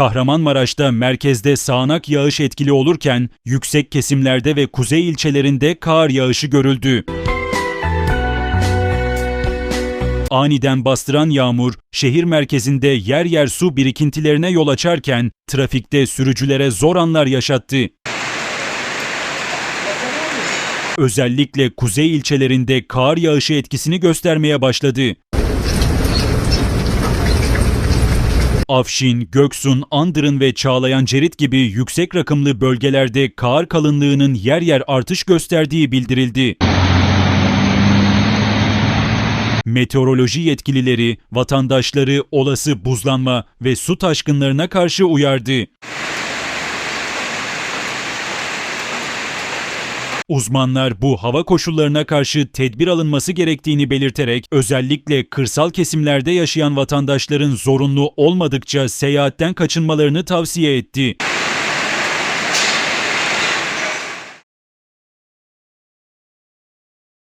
Kahramanmaraş'ta merkezde sağanak yağış etkili olurken yüksek kesimlerde ve kuzey ilçelerinde kar yağışı görüldü. Aniden bastıran yağmur şehir merkezinde yer yer su birikintilerine yol açarken trafikte sürücülere zor anlar yaşattı. Özellikle kuzey ilçelerinde kar yağışı etkisini göstermeye başladı. Afşin, Göksun, Andırın ve Çağlayan Cerit gibi yüksek rakımlı bölgelerde kar kalınlığının yer yer artış gösterdiği bildirildi. Meteoroloji yetkilileri vatandaşları olası buzlanma ve su taşkınlarına karşı uyardı. Uzmanlar bu hava koşullarına karşı tedbir alınması gerektiğini belirterek özellikle kırsal kesimlerde yaşayan vatandaşların zorunlu olmadıkça seyahatten kaçınmalarını tavsiye etti.